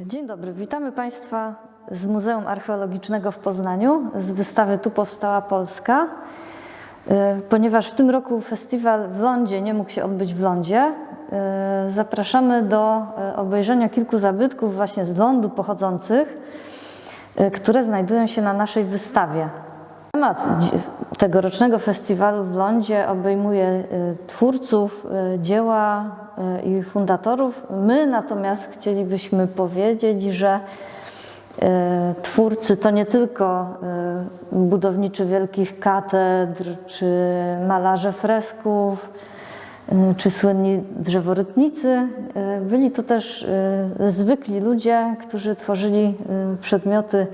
Dzień dobry, witamy Państwa z Muzeum Archeologicznego w Poznaniu, z wystawy Tu powstała Polska. E, Ponieważ w tym roku festiwal w Lądzie nie mógł się odbyć w Lądzie, e, zapraszamy do e, obejrzenia kilku zabytków właśnie z lądu pochodzących, które znajdują się na naszej wystawie. Temat tegorocznego festiwalu w Lądzie obejmuje e, twórców e, dzieła e, i fundatorów. My natomiast chcielibyśmy powiedzieć, że twórcy to nie tylko budowniczy wielkich katedr, czy malarze fresków, czy słynni drzeworytnicy. Byli to też zwykli ludzie, którzy tworzyli przedmioty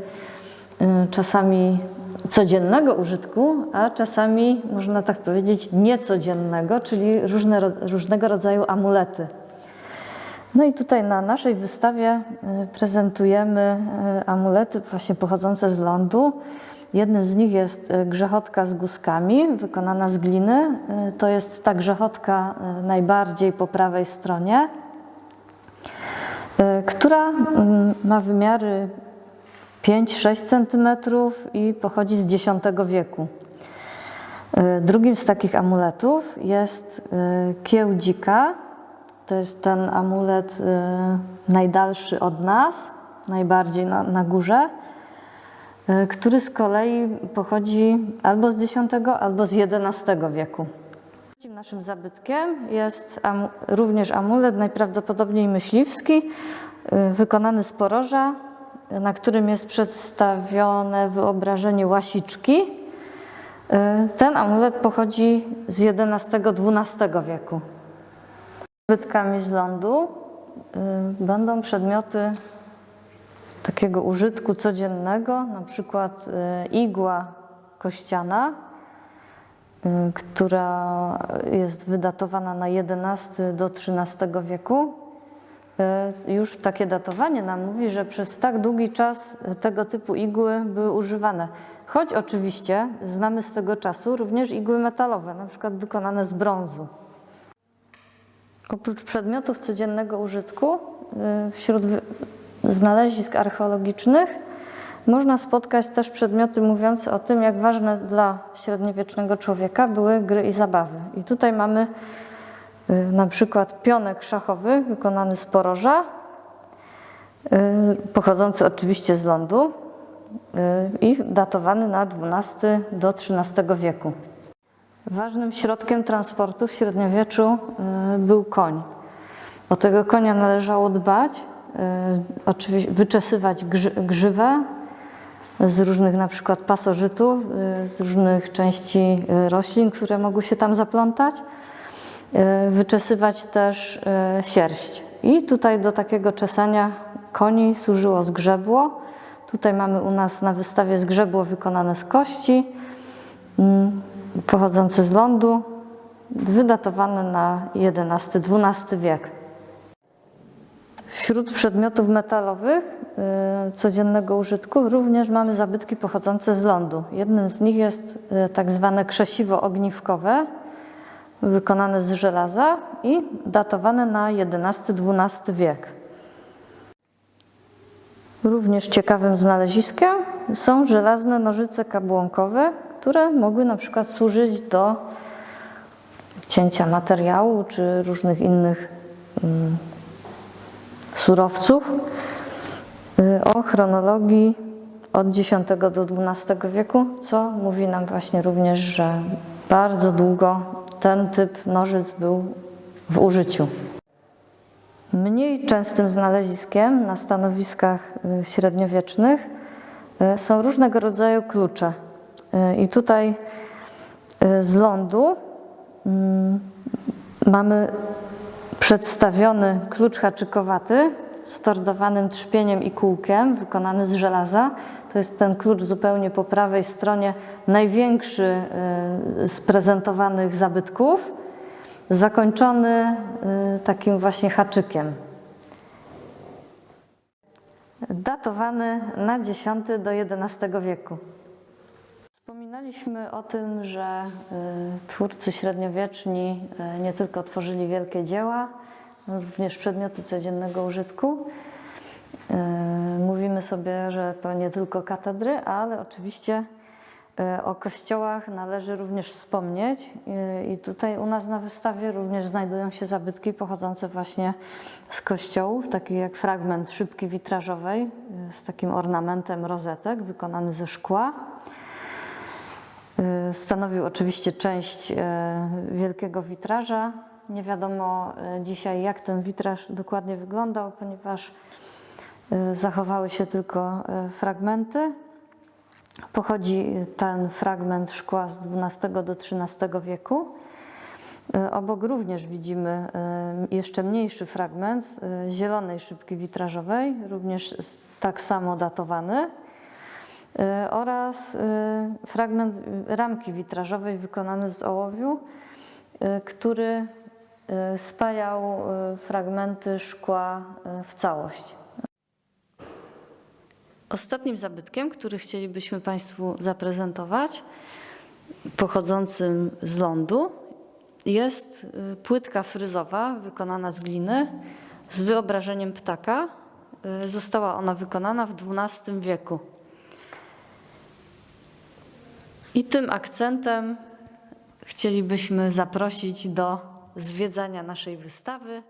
czasami codziennego użytku, a czasami, można tak powiedzieć, niecodziennego, czyli różne, różnego rodzaju amulety. No i tutaj na naszej wystawie y, prezentujemy y, amulety właśnie pochodzące z lądu. Jednym z nich jest y, grzechotka z guskami, wykonana z gliny. To jest ta grzechotka najbardziej po prawej stronie, która mm, ma wymiary 5-6 cm i pochodzi z X wieku. Y, Drugim z takich amuletów jest y, kieł dzika. To jest ten amulet y, najdalszy od nas, najbardziej na, na górze, który z kolei pochodzi albo z X, albo z XI wieku. Trzecim naszym zabytkiem jest również amulet, najprawdopodobniej myśliwski, wykonany z poroża, na którym jest przedstawione wyobrażenie łasiczki. Y, Ten amulet pochodzi z XI-XII wieku. Zabytkami z lądu y, będą przedmioty takiego użytku codziennego, na przykład y, igła kościana, która jest wydatowana na XI do XIII wieku. Y, Już takie datowanie nam mówi, że przez tak długi czas tego typu igły były używane. Choć oczywiście znamy z tego czasu również igły metalowe, na przykład wykonane z brązu. Oprócz przedmiotów codziennego użytku, y, wśród znalezisk archeologicznych można spotkać też przedmioty mówiące o tym, jak ważne dla średniowiecznego człowieka były gry i zabawy. I tutaj mamy na przykład pionek szachowy wykonany z poroża, y, pochodzący oczywiście z lądu y, i datowany na XII do XIII wieku. Ważnym środkiem transportu w średniowieczu y, był koń. O tego konia należało dbać, oczywiście wyczesywać grzy- grzywę z różnych na przykład pasożytów, y, z różnych części y, roślin, które mogły się tam zaplątać, y, wyczesywać też y, sierść. I tutaj do takiego czesania koni służyło zgrzebło. Tutaj mamy u nas na wystawie zgrzebło wykonane z kości mm, pochodzące z lądu, wydatowane na XI-XII wiek. Wśród przedmiotów metalowych y, codziennego użytku również mamy zabytki pochodzące z lądu. Jednym z nich jest tak zwane krzesiwo ogniwkowe, wykonane z żelaza i datowane na XI-XII wiek. Również ciekawym znaleziskiem są żelazne nożyce kabłonkowe, które mogły na przykład służyć do cięcia materiału czy różnych innych mm, surowców. Y, O chronologii od X do XII wieku, co mówi nam właśnie również, że bardzo długo ten typ nożyc był w użyciu. Mniej częstym znaleziskiem na stanowiskach y, średniowiecznych y, są różnego rodzaju klucze. Y, I tutaj z lądu mm, mamy przedstawiony klucz haczykowaty z tordowanym trzpieniem i kółkiem, wykonany z żelaza. To jest ten klucz zupełnie po prawej stronie, największy y, z prezentowanych zabytków, zakończony y, takim właśnie haczykiem. Datowany na X do XI wieku. Wspominaliśmy o tym, że y, twórcy średniowieczni nie tylko tworzyli wielkie dzieła, również przedmioty codziennego użytku. E, Mówimy sobie, że to nie tylko katedry, ale oczywiście e, o kościołach należy również wspomnieć. E, I tutaj u nas na wystawie również znajdują się zabytki pochodzące właśnie z kościołów, taki jak fragment szybki witrażowej z takim ornamentem rozetek wykonany ze szkła. Stanowił oczywiście część wielkiego witraża. Nie wiadomo e, dzisiaj, jak ten witraż dokładnie wyglądał, ponieważ e, zachowały się tylko e, fragmenty. Pochodzi ten fragment szkła z XII do XIII wieku. Obok również widzimy jeszcze mniejszy fragment zielonej szybki witrażowej, również tak samo datowany. Oraz fragment ramki witrażowej wykonany z ołowiu, który spajał e, fragmenty szkła e, w całość. Ostatnim zabytkiem, który chcielibyśmy Państwu zaprezentować, pochodzącym z lądu, jest y, płytka fryzowa wykonana z gliny z wyobrażeniem ptaka. Y, Została ona wykonana w XII wieku. I tym akcentem chcielibyśmy zaprosić do zwiedzania naszej wystawy